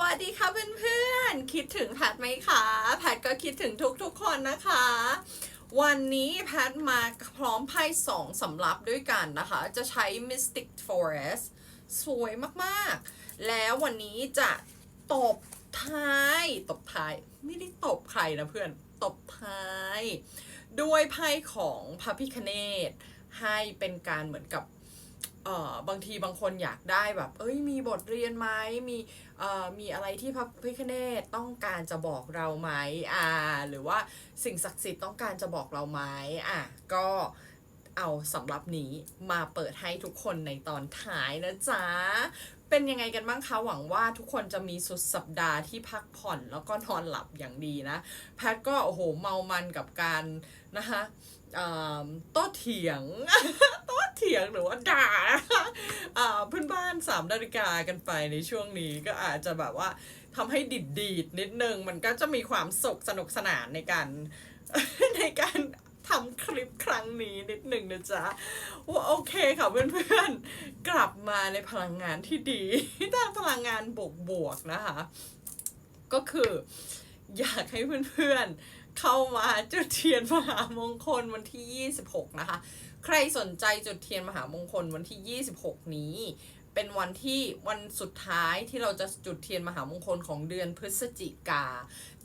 วัสดีค่ะเพื่อนๆ คิดถึงแพทไหมคะ แพทก็คิดถึงทุกๆคนนะคะ วันนี้แพทมาพร้อมไพ่สองสำรับด้วยกันนะคะ จะใช้ Mystic Forest สวยมากๆ แล้ววันนี้จะตบท้าย ตบท้าย ไม่ได้ตบใครนะเพื่อน ตบท้าย ด้วยไพ่ของพระพิคเนตให้เป็นการเหมือนกับ เอ่อบางทีบางคนอยากได้แบบ เอ้ยมีบทเรียนไหมมีเอ่อมีอะไรที่พระพิคเนตต้องการจะบอกเราไหมอ่า หรือว่าสิ่งศักดิ์สิทธิ์ต้องการจะบอกเราไหมอะก็เอาสำหรับนี้มาเปิดให้ทุกคนในตอนท้ายนะจ๊ะ เป็นยังไงกันบ้างคะหวังว่าทุกคนจะมีสุดสัปดาห์ที่พักผ่อนแล้วก็นอนหลับอย่างดีนะ แพทก็โอ้โหเมามันกับการนะคะ โต้เถียงโต้เถียงหรือว่าด่าเพื่อนบ้านสามนาฬิกากันไปในช่วงนี้ก็อาจจะแบบว่าทำให้ดิดดีดนิดนึง มันก็จะมีความสุขสนุกสนานในการในการทำคลิปครั้งนี้นิดหนึ่งนะจ๊ะว่าโอเคค่ะเพื่อนๆ กลับมาในพลังงานที่ดีด้านพลังงานบวกๆนะคะ ก็คืออยากให้เพื่อนๆ เข้ามาจุดเทียนมหามงคลวันที่ 26 นะคะ ใครสนใจจุดเทียนมหามงคลวันที่ 26 นี้ เป็นวันที่วันสุดท้ายที่เราจะจุดเทียนมหามงคลของเดือนพฤศจิกา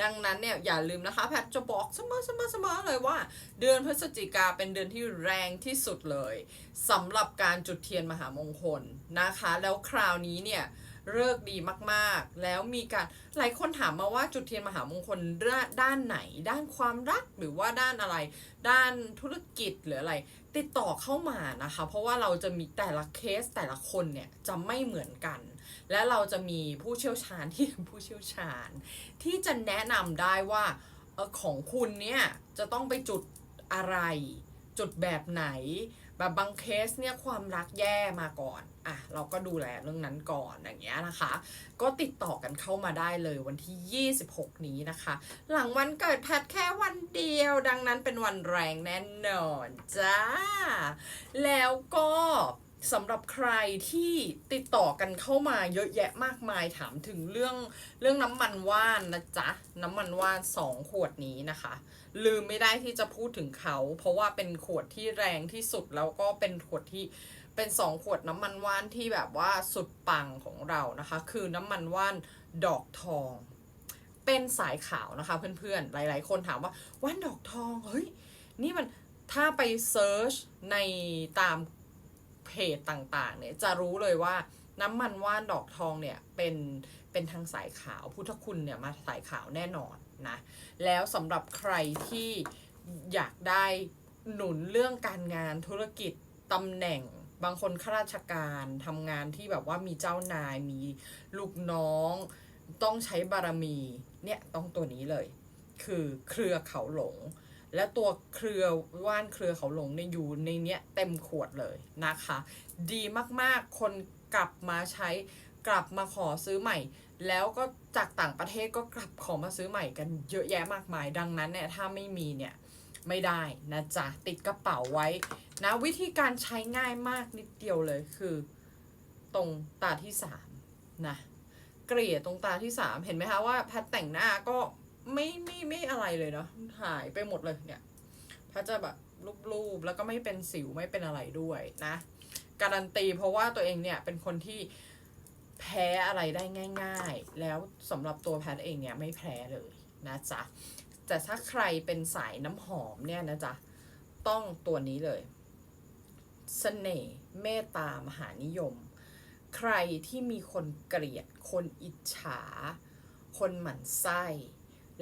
ดังนั้นเนี่ยอย่าลืมนะคะแพทย์จะบอกเสมอเสมอเสมอเลยว่า เดือนพฤศจิกาเป็นเดือนที่แรงที่สุดเลยสำหรับการจุดเทียนมหามงคลนะคะ แล้วคราวนี้เนี่ย เลิกดีมากๆ แล้วมีการหลายคนถามมาว่าจุดเทียนมหามงคลด้านไหน ด้านความรักหรือว่าด้านอะไร ด้านธุรกิจหรืออะไร ติดต่อเข้ามานะคะ เพราะว่าเราจะมีแต่ละเคสแต่ละคนเนี่ยจะไม่เหมือนกัน และเราจะมีผู้เชี่ยวชาญที่ผู้เชี่ยวชาญ ที่จะแนะนำได้ว่าของคุณเนี่ยจะต้องไปจุดอะไร จุดแบบไหน แบบบางเคสเนี่ยความรักแย่มาก่อนอะเราก็ดูแลเรื่องนั้นก่อนอย่างเงี้ยนะคะ ก็ติดต่อกันเข้ามาได้เลยวันที่ 26 นี้นะคะ หลังวันเกิดแพทแค่วันเดียว ดังนั้นเป็นวันแรงแน่นอนจ้า แล้วก็ สำหรับใครที่ติดต่อกันเข้ามาเยอะแยะมากมายถามถึงเรื่องเรื่องน้ำมันว่านนะจ๊ะ น้ำมันว่านสองขวดนี้นะคะ ลืมไม่ได้ที่จะพูดถึงเขา เพราะว่าเป็นขวดที่แรงที่สุดแล้วก็เป็นขวดที่เป็นสองขวดน้ำมันว่านที่แบบว่าสุดปังของเรานะคะ คือน้ำมันว่านดอกทอง เป็นสายขาวนะคะ เพื่อนๆ หลาย ๆ คนถามว่าว่านดอกทองเฮ้ยนี่มันถ้าไปเซิร์ชในตาม เพจต่างๆเนี่ยจะรู้เลยว่าน้ำมันว่านดอกทองเนี่ยเป็นเป็นทางสายขาวพุทธคุณเนี่ยมาสายขาวแน่นอนนะแล้วสำหรับใครที่อยากได้หนุนเรื่องการงานธุรกิจตำแหน่งบางคนข้าราชการทำงานที่แบบว่ามีเจ้านายมีลูกน้อง ต้องใช้บารมีเนี่ยต้องตัวนี้เลย คือเครือเขาหลง และตัวเครือว่านเครือเขาหลงเนี่ยอยู่ในเนี้ยเต็มขวดเลยนะคะ ดีมากๆ คนกลับมาใช้กลับมาขอซื้อใหม่ แล้วก็จากต่างประเทศก็กลับขอมาซื้อใหม่กันเยอะแยะมากมาย ดังนั้นเนี่ยถ้าไม่มีเนี่ยไม่ได้นะจ๊ะ ติดกระเป๋าไว้นะวิธีการใช้ง่ายมากนิดเดียวเลยคือ ตรงตาที่สามนะเกลี่ยตรงตาที่สามเห็นไหมคะว่าแพทแต่งหน้าก็ ไม่ไม่ไม่อะไรเลยเนาะหายไปหมดเลยเนี่ยแพทจะแบบรูปๆแล้วก็ไม่เป็นสิวไม่เป็นอะไรด้วยนะ การันตีเพราะว่าตัวเองเนี่ยเป็นคนที่แพ้อะไรได้ง่าย ๆ แล้วสำหรับตัวแพทเองเนี่ยไม่แพ้เลยนะจ๊ะแต่ถ้าใครเป็นสายน้ำหอมเนี่ยนะจ๊ะต้องตัวนี้เลยเสน่ห์เมตตามหานิยม ใครที่มีคนเกลียด คนอิจฉา คนหมั่นไส้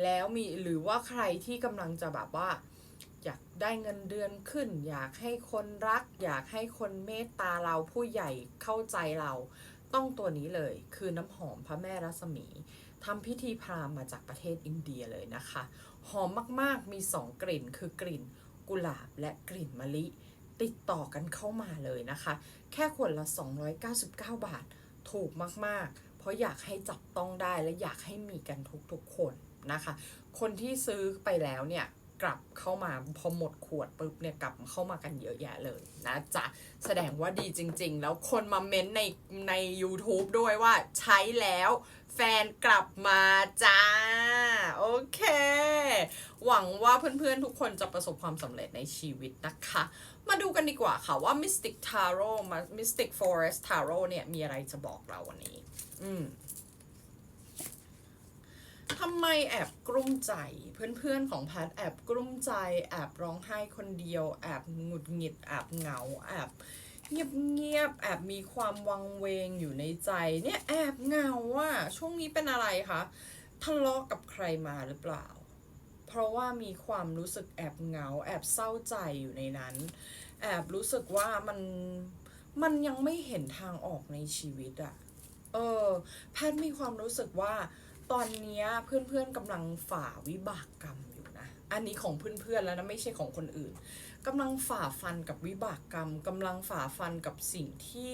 แล้วมีหรือว่าใครที่กำลังจะแบบว่า อยากได้เงินเดือนขึ้น อยากให้คนรัก อยากให้คนเมตตาเราผู้ใหญ่เข้าใจเรา ต้องตัวนี้เลย คือน้ำหอมพระแม่รัศมีทำพิธีพราหมณ์มาจากประเทศอินเดียเลยนะคะ หอมมากๆมีสองกลิ่นคือกลิ่นกุหลาบและกลิ่นมะลิติดต่อกันเข้ามาเลยนะคะ แค่ขวดละ 299 บาท ถูกมาก ๆ เพราะอยากให้จับต้องได้และอยากให้มีกันทุกๆคน นะคะ คนที่ซื้อไปแล้วเนี่ยกลับเข้ามาพอหมดขวดปุ๊บเนี่ยกลับเข้ามากันเยอะแยะเลยนะจ๊ะแสดงว่าดีจริง ๆ แล้วคนมาเม้นในใน YouTube ด้วยว่าใช้แล้วแฟนกลับมาจ้า โอเค หวังว่าเพื่อนๆทุกคนจะประสบความสำเร็จในชีวิตนะคะ มาดูกันดีกว่าค่ะว่า Mystic Tarot มา Mystic Forest Tarot เนี่ยมีอะไรจะบอกเราวันนี้ อืม ทำไมแอบกลุ้มใจ เพื่อนๆของแพทแอบกลุ้มใจ แอบร้องไห้คนเดียว แอบหงุดหงิด แอบเหงา แอบเงียบๆ แอบมีความวังเวงอยู่ในใจ เนี่ยแอบเหงาอะช่วงนี้เป็นอะไรคะทะเลาะกับใครมาหรือเปล่า เพราะว่ามีความรู้สึกแอบเหงา แอบเศร้าใจอยู่ในนั้น แอบรู้สึกว่ามันมันยังไม่เห็นทางออกในชีวิตอะเออแพทย์มีความรู้สึกว่า ตอนนี้เพื่อนๆกำลังฝ่าวิบากกรรมอยู่นะ อันนี้ของเพื่อนๆแล้วนะไม่ใช่ของคนอื่นกำลังฝ่าฟันกับวิบากกรรมกำลังฝ่าฟันกับสิ่งที่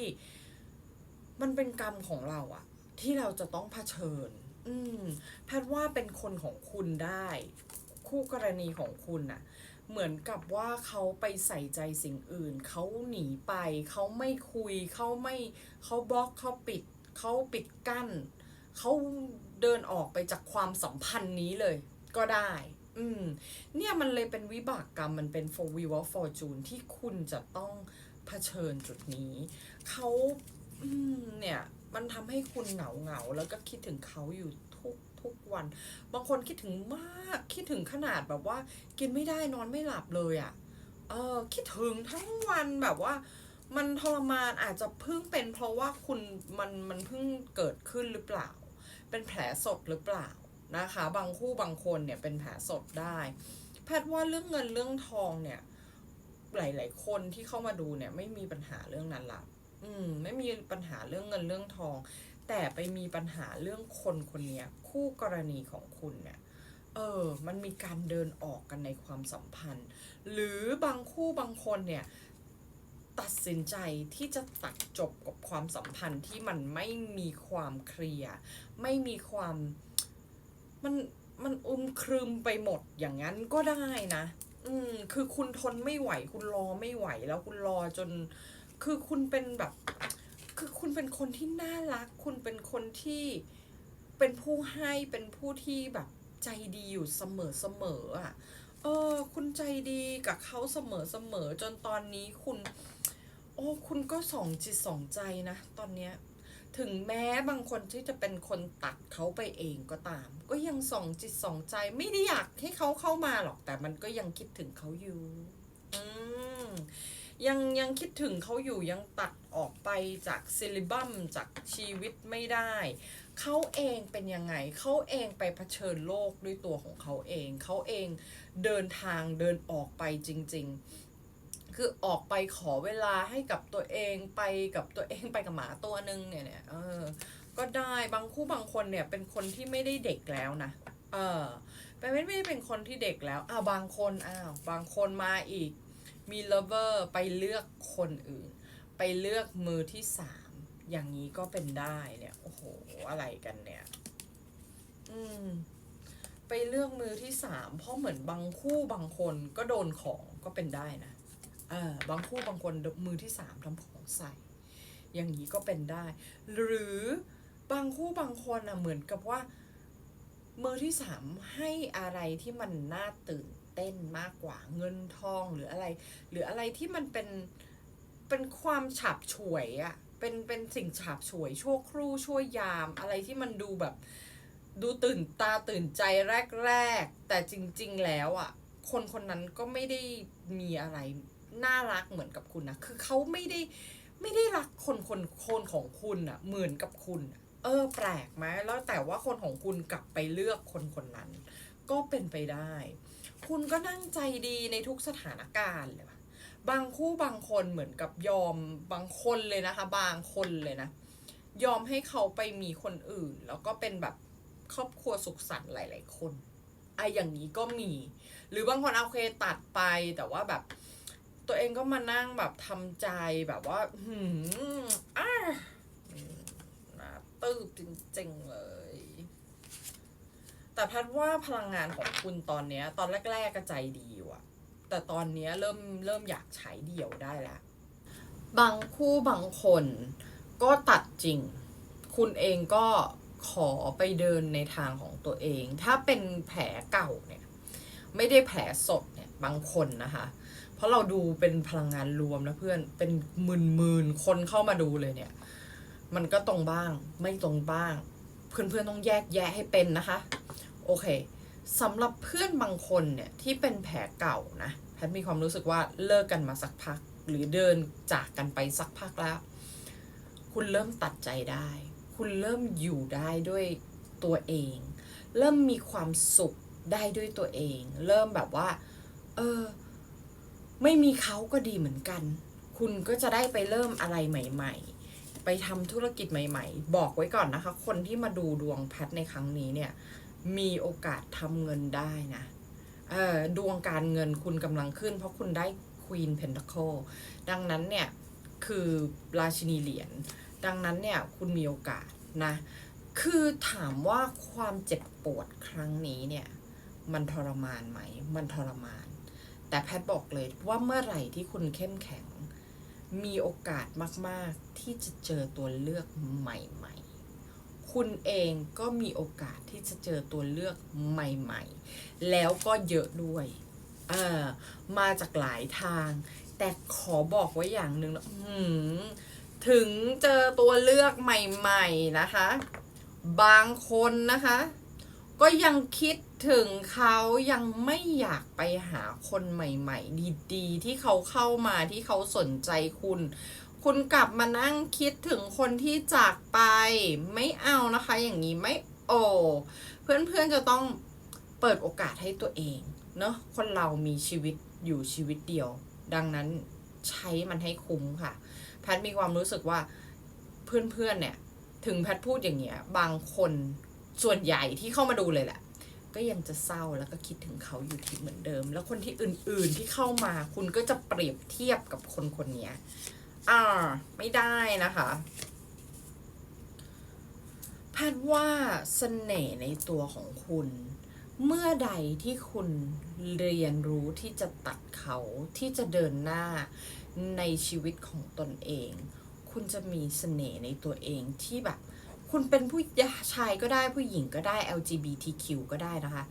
มันเป็นกรรมของเราอะที่เราจะต้องเผชิญ อืมแพทย์ว่าเป็นคนของคุณได้ คู่กรณีของคุณน่ะ เหมือนกับว่าเขาไปใส่ใจสิ่งอื่น เขาหนีไป เขาไม่คุย เขาไม่ เขาบล็อก เขาปิด เขาปิดกั้น เขา เดินออกไปจากความสัมพันธ์นี้เลยก็ได้ อืม เนี่ยมันเลยเป็นวิบากกรรมมันเป็น for wheel of fortune ที่คุณจะต้องเผชิญจุดนี้ เขาเนี่ยมันทำให้คุณเหงาเหงาแล้วก็คิดถึงเขาอยู่ทุกทุกวัน บางคนคิดถึงมากคิดถึงขนาดแบบว่า กินไม่ได้นอนไม่หลับเลยอะ่ะ เออคิดถึงทั้งวันแบบว่า มันทรมานอาจจะเพิ่งเป็นเพราะว่าคุณมันมันเพิ่งเกิดขึ้นหรือเปล่า เป็นแผลสดหรือเปล่านะคะ บางคู่บางคนเนี่ยเป็นแผลสดได้ แพทย์ว่าเรื่องเงินเรื่องทองเนี่ยหลาย ๆ คนที่เข้ามาดูเนี่ยไม่มีปัญหาเรื่องนั้นละอืมไม่มีปัญหาเรื่องเงินเรื่องทอง แต่ไปมีปัญหาเรื่องคนคนนี้คู่กรณีของคุณเนี่ยเออ มันมีการเดินออกกันในความสัมพันธ์ หรือบางคู่บางคนเนี่ย ตัดสินใจที่จะตัดจบกับความสัมพันธ์ที่มันไม่มีความเคลียร์ไม่มีความมันมันอุมครึมไปหมดอย่างนั้นก็ได้นะ อืม คือคุณทนไม่ไหว คุณรอไม่ไหว แล้วคุณรอจน คือคุณเป็นแบบ คือคุณเป็นคนที่น่ารัก คุณเป็นคนที่เป็นผู้ให้เป็นผู้ที่แบบใจดีอยู่เสมอเสมออะ เออ คุณใจดีกับเขาเสมอเสมอจนตอนนี้คุณ อ้คุณก็สองจิตสองใจนะ ตอนเนี้ยถึงแม้บางคนที่จะเป็นคนตัดเขาไปเองก็ตาม ก็ยังสองจิตสองใจไม่ได้อยากให้เขาเข้ามาหรอก แต่มันก็ยังคิดถึงเขาอยู่อืมยังยังคิดถึงเขาอยู่ยังตัดออกไปจากซิลิบัมจากชีวิตไม่ได้ เขาเองเป็นยังไง เขาเองไปเผชิญโลกด้วยตัวของเขาเอง เขาเองเดินทางเดินออกไปจริง ๆ คือออกไปขอเวลาให้กับตัวเองไปกับตัวเองไปกับหมาตัวหนึ่งเนี่ยเนี่ยเออก็ได้บางคู่บางคนเนี่ยเป็นคนที่ไม่ได้เด็กแล้วนะเออไปไม่ไม่ได้เป็นคนที่เด็กแล้วอ้าวบางคนอ้าวบางคนมาอีก มีเลเวอร์ไปเลือกคนอื่น ไปเลือกมือที่สามอย่างนี้ก็เป็นได้เนี่ยโอ้โหอะไรกันเนี่ย อืมไปเลือกมือที่สามเพราะเหมือนบางคู่บางคนก็โดนของก็เป็นได้นะ เออบางคู่บางคนมือที่สามทำของใส่ อย่างนี้ก็เป็นได้ หรือบางคู่บางคนอะเหมือนกับว่า มือที่สามให้อะไรที่มันน่าตื่นเต้นมากกว่าเงินทองหรืออะไร หรืออะไรที่มันเป็นเป็นความฉาบฉวยอะเป็นเป็นสิ่งฉาบฉวยชั่วครู่ชั่วยาม อะไรที่มันดูแบบ ดูตื่นตาตื่นใจแรก ๆ แต่จริง ๆ แล้วอะคนคนนั้นก็ไม่ได้มีอะไร น่ารักเหมือนกับคุณนะคือเขาไม่ได้ไม่ได้รักคนคนคนของคุณอะเหมือนกับคุณเออ แปลกไหมแล้วแต่ว่าคนของคุณกลับไปเลือกคนคนนั้น ก็เป็นไปได้ คุณก็นั่งใจดีในทุกสถานการณ์เลยบางคู่บางคนเหมือนกับยอมบางคนเลยนะคะ บางคนเลยนะ ยอมให้เขาไปมีคนอื่น แล้วก็เป็นแบบครอบครัวสุขสันต์หลาย ๆ คนไออย่างนี้ก็มี หรือบางคนเอาโอเคตัดไปแต่ว่าแบบ ตัวเองก็มานั่งแบบทำใจแบบว่า หืมอ่าอืมน่าตื้อจริงๆเลย แต่พทย์ว่าพลังงานของคุณตอนเนี้ย ตอนแรกๆก็ใจดีอยู่อะแต่ตอนเนี้ยเริ่มเริ่มอยากใช้เดี่ยวได้แล้วบางคู่บางคนก็ตัดจริง คุณเองก็ขอไปเดินในทางของตัวเอง ถ้าเป็นแผลเก่าเนี่ย ไม่ได้แผลสดเนี่ย บางคนนะคะ ราะเราดูเป็นพลังงานรวมนะเพื่อนเป็นหมื่นหมื่นๆคนเข้ามาดูเลยเนี่ย มันก็ตรงบ้างไม่ตรงบ้าง เพื่อนๆต้องแยกแยะให้เป็นนะคะ โอเคสำหรับเพื่อนบางคนเนี่ยที่เป็นแผลเก่านะแพทมีความรู้สึกว่าเลิกกันมาสักพัก หรือเดินจากกันไปสักพักแล้ว คุณเริ่มตัดใจได้ คุณเริ่มอยู่ได้ด้วยตัวเอง เริ่มมีความสุขได้ด้วยตัวเอง เริ่มแบบว่า เออ ไม่มีเขาก็ดีเหมือนกัน คุณก็จะได้ไปเริ่มอะไรใหม่ ๆ ไปทำธุรกิจใหม่ ๆ บอกไว้ก่อนนะคะ คนที่มาดูดวงแพทในครั้งนี้เนี่ย มีโอกาสทำเงินได้นะเออดวงการเงินคุณกำลังขึ้น เพราะคุณได้ Queen Pentacle ดังนั้นเนี่ย คือราชินีเหรียญดังนั้นเนี่ย คุณมีโอกาสนะ คือถามว่าความเจ็บปวดครั้งนี้เนี่ย มันทรมานไหม มันทรมาน แต่แพทย์บอกเลยว่าเมื่อไหร่ที่คุณเข้มแข็ง มีโอกาสมากๆ ที่จะเจอตัวเลือกใหม่ๆ คุณเองก็มีโอกาสที่จะเจอตัวเลือกใหม่ๆ แล้วก็เยอะด้วยเออมาจากหลายทาง แต่ขอบอกไว้อย่างหนึ่งนะอื้อหือถึงเจอตัวเลือกใหม่ ๆ นะคะ บางคนนะคะ ก็ยังคิดถึงเขายังไม่อยากไปหาคนใหม่ ๆ ดีๆ ที่เขาเข้ามาที่เขาสนใจคุณ คุณกลับมานั่งคิดถึงคนที่จากไป ไม่เอานะคะ อย่างนี้ไม่โอเพื่อนๆจะต้องเปิดโอกาสให้ตัวเองเนอะคนเรามีชีวิตอยู่ชีวิตเดียว ดังนั้นใช้มันให้คุ้มค่ะ แพทมีความรู้สึกว่าเพื่อนๆเนี่ย ถึงแพทพูดอย่างเงี้ย บางคน ส่วนใหญ่ที่เข้ามาดูเลยแหละ ก็ยังจะเศร้าแล้วก็คิดถึงเขาอยู่ที่เหมือนเดิม แล้วคนที่อื่น ๆที่เข้ามาคุณก็จะเปรียบเทียบกับคนคนนี้อ่า ไม่ได้นะคะแพทย์ว่าเสน่ห์ในตัวของคุณ เมื่อใดที่คุณเรียนรู้ที่จะตัดเขาที่จะเดินหน้าในชีวิตของตนเอง คุณจะมีเสน่ห์ในตัวเองที่แบบ คุณเป็นผู้ชายก็ได้ผู้หญิงก็ได้ LGBTQ ก็ได้นะคะ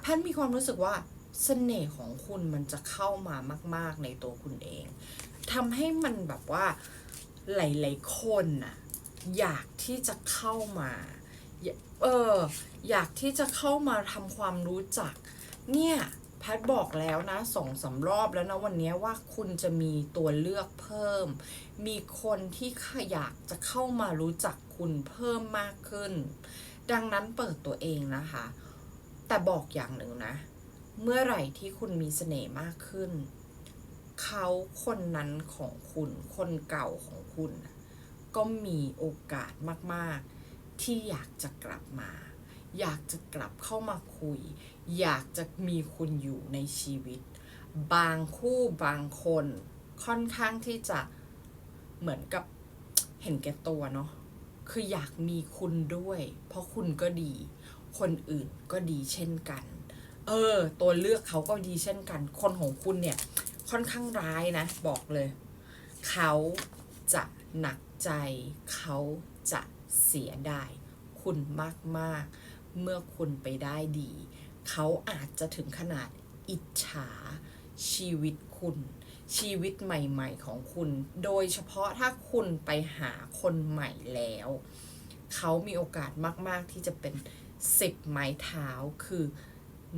แพทย์มีความรู้สึกว่าเสน่ห์ของคุณมันจะเข้ามามาก ๆในตัวคุณเองทำให้มันแบบว่าหลายๆคนน่ะอยากที่จะเข้ามา เออ อยากที่จะเข้ามาทำความรู้จัก เนี่ยแพทย์บอกแล้วนะสองสารอบแล้วนะวันนี้ว่าคุณจะมีตัวเลือกเพิ่ม มีคนที่อยากจะเข้ามารู้จัก คุณเพิ่มมากขึ้น ดังนั้นเปิดตัวเองนะคะ แต่บอกอย่างหนึ่งนะ เมื่อไหร่ที่คุณมีเสน่ห์มากขึ้น เขาคนนั้นของคุณ คนเก่าของคุณ ก็มีโอกาสมาก ๆ ที่อยากจะกลับมา อยากจะกลับเข้ามาคุย อยากจะมีคุณอยู่ในชีวิต บางคู่บางคนค่อนข้างที่จะเหมือนกับเห็นแก่ตัวเนาะ คืออยากมีคุณด้วย เพราะคุณก็ดี คนอื่นก็ดีเช่นกัน เออ ตัวเลือกเขาก็ดีเช่นกัน คนของคุณเนี่ย ค่อนข้างร้ายนะ บอกเลย เขาจะหนักใจ เขาจะเสียดายคุณมาก ๆ เมื่อคุณไปได้ดี เขาอาจจะถึงขนาดอิจฉาชีวิตคุณ ชีวิตใหม่ ๆ ของคุณ โดยเฉพาะถ้าคุณไปหาคนใหม่แล้ว เขามีโอกาสมากๆที่จะเป็นสิบไม้เท้าคือ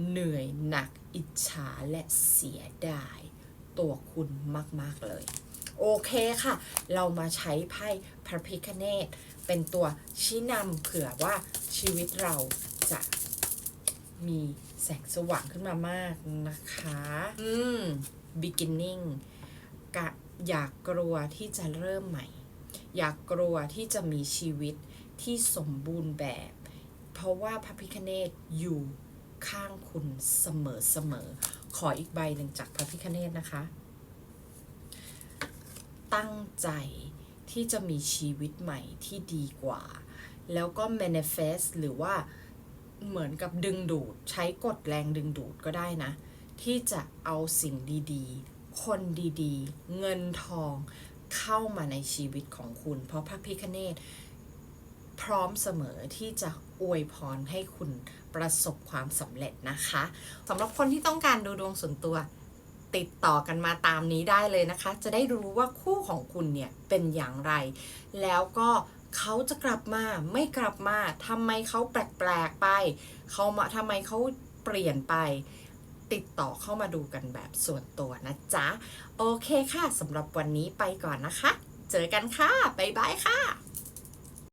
เหนื่อยหนักอิจฉาและเสียดาย ตัวคุณมากๆเลย โอเคค่ะ เรามาใช้ไพ่พระพิคเนตเป็นตัวชี้นำเผื่อว่าชีวิตเราจะมีแสงสว่างขึ้นมามากนะคะ อืม beginning กะอยากกลัวที่จะเริ่มใหม่ อยากกลัวที่จะมีชีวิตที่สมบูรณ์แบบ เพราะว่าพระพิคเนตอยู่ข้างคุณเสมอเสมอ ขออีกใบหนึ่งจากพระพิคเนตนะคะ ตั้งใจที่จะมีชีวิตใหม่ที่ดีกว่า แล้วก็ manifest หรือว่าเหมือนกับดึงดูด ใช้กฎแรงดึงดูดก็ได้นะ ที่จะเอาสิ่งดีๆ คนดีๆ เงินทองเข้ามาในชีวิตของคุณ เพราะพระพิคเนตพร้อมเสมอที่จะอวยพรให้คุณประสบความสำเร็จนะคะสำหรับคนที่ต้องการดูดวงส่วนตัวติดต่อกันมาตามนี้ได้เลยนะคะ จะได้รู้ว่าคู่ของคุณเนี่ยเป็นอย่างไร แล้วก็เขาจะกลับมาไม่กลับมาทำไมเขาแปลกๆไปเขามาทำไมเขาเปลี่ยนไป ติดต่อเข้ามาดูกันแบบส่วนตัวนะจ๊ะ โอเคค่ะสำหรับวันนี้ไปก่อนนะคะ เจอกันค่ะ บ๊ายบายค่ะ